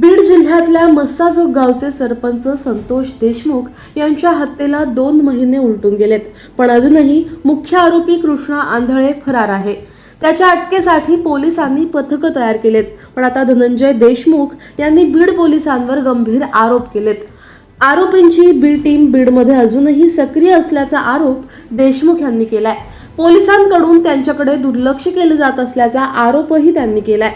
बीड जिल्ह्यातल्या मस्साजोग गावचे सरपंच संतोष देशमुख यांच्या हत्येला दोन महिने उलटून गेलेत. पण अजूनही मुख्य आरोपी कृष्णा आंधळे फरार आहे. त्याच्या अटकेसाठी पोलिसांनी पथकं तयार केलेत. पण आता धनंजय देशमुख यांनी बीड पोलिसांवर गंभीर आरोप केलेत. आरोपींची बी टीम बीडमध्ये अजूनही सक्रिय असल्याचा आरोप देशमुख यांनी केलाय. पोलिसांकडून त्यांच्याकडे दुर्लक्ष केलं जात असल्याचा आरोपही त्यांनी केलाय.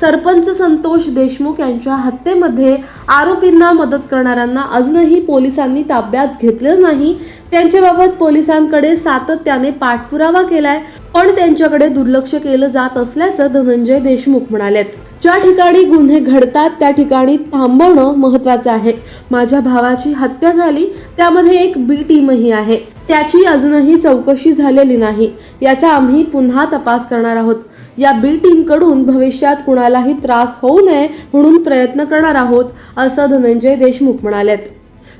सरपंच संतोष देशमुख यांच्या हत्येमध्ये आरोपींना मदत करणाऱ्यांना अजूनही पोलिसांनी ताब्यात घेतलं नाही. त्यांच्याबाबत पोलिसांकडे सातत्याने पाठपुरावा केलाय पण त्यांच्याकडे दुर्लक्ष केलं जात असल्याचं धनंजय देशमुख म्हणालेत. ज्या ठिकाणी गुन्हे घडतात त्या ठिकाणी थांबवणं महत्वाचं आहे. माझ्या भावाची हत्या झाली त्यामध्ये एक बी टीमही आहे. त्याची अजूनही चौकशी झालेली नाही. याचा आम्ही पुन्हा तपास करणार आहोत. या बी टीमकडून भविष्यात कुणालाही त्रास होऊ नये म्हणून प्रयत्न करणार आहोत असं धनंजय देशमुख म्हणालेत.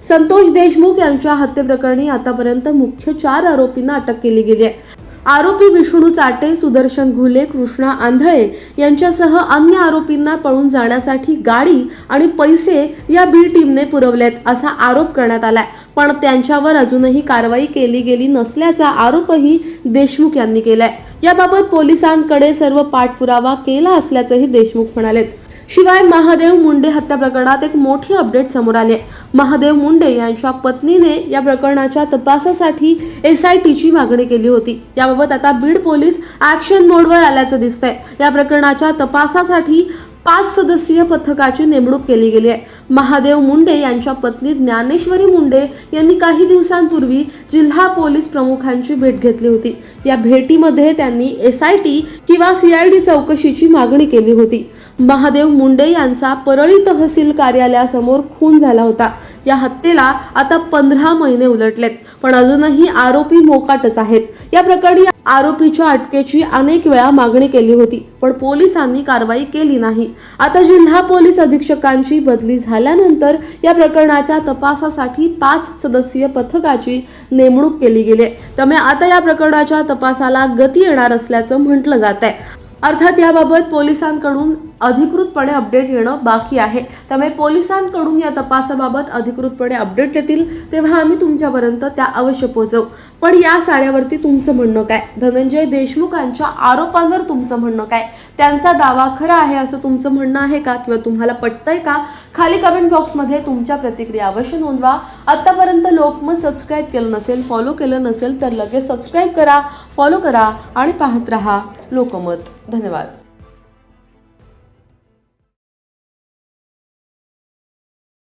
संतोष देशमुख यांच्या हत्येप्रकरणी आतापर्यंत मुख्य चार आरोपींना अटक केली गेली आहे. आरोपी विष्णू चाटे सुदर्शन घुले कृष्णा आंधळे यांच्यासह अन्य आरोपींना पळून जाण्यासाठी गाडी आणि पैसे या बी टीमने पुरवलेत असा आरोप करण्यात आलाय. पण त्यांच्यावर अजूनही कारवाई केली गेली नसल्याचा आरोपही देशमुख यांनी केलाय. याबाबत पोलिसांकडे सर्व पाठपुरावा केला असल्याचंही देशमुख म्हणालेत. शिवाय महादेव मुंडे हत्या प्रकरणात एक मोठी अपडेट समोर आले महादेव मुंडे यांच्या पत्नीने या प्रकरणाच्या तपासासाठी एस आय टीची मागणी केली होती. याबाबत आता बीड पोलीस ऍक्शन मोडवर आल्याचं दिसतंय. या प्रकरणाच्या तपासासाठी पाच सदस्यीय पथकाची नेमणूक केली गेली आहे. महादेव मुंडे यांच्या पत्नी ज्ञानेश्वरी मुंडे यांनी काही दिवसांपूर्वी जिल्हा पोलीस प्रमुखांची भेट घेतली होती. या भेटीमध्ये त्यांनी एस आय टी किंवा सीआयडी चौकशीची मागणी केली होती. महादेव मुंडे यांचा परळी तहसील कार्यालयासमोर खून झाला होता. या हत्येला आता पंधरा महिने उलटलेत पण अजूनही आरोपी मोकाटच आहेत. या प्रकरणी आरोपीच्या अटकेची अनेक वेळा मागणी केली होती पण पोलिसांनी कारवाई केली नाही. आता जिल्हा पोलीस अधीक्षकांची बदली झाल्यानंतर या प्रकरणाच्या तपासासाठी पाच सदस्यीय पथकाची नेमणूक केली गेली त्यामुळे आता या प्रकरणाच्या तपासाला गती येणार असल्याचं म्हटलं जात आहे अर्थात याबाबत पोलिसांकडून अधिकृतपणे अपडेट येणं बाकी आहे. त्यामुळे पोलिसांकडून या तपासाबाबत अधिकृतपणे अपडेट येतील तेव्हा आम्ही तुमच्यापर्यंत त्या अवश्य पोहोचवू. पण या साऱ्यावरती तुमचं म्हणणं काय? धनंजय देशमुखांच्या आरोपांवर तुमचं म्हणणं काय? त्यांचा दावा खरा आहे असं तुमचं म्हणणं आहे का? किंवा तुम्हाला पटतंय का? खाली कमेंट बॉक्समध्ये तुमच्या प्रतिक्रिया अवश्य नोंदवा. आत्तापर्यंत लोकमत सबस्क्राईब केलं नसेल फॉलो केलं नसेल तर लगेच सबस्क्राईब करा फॉलो करा आणि पाहत रहा. लोकमत. धन्यवाद.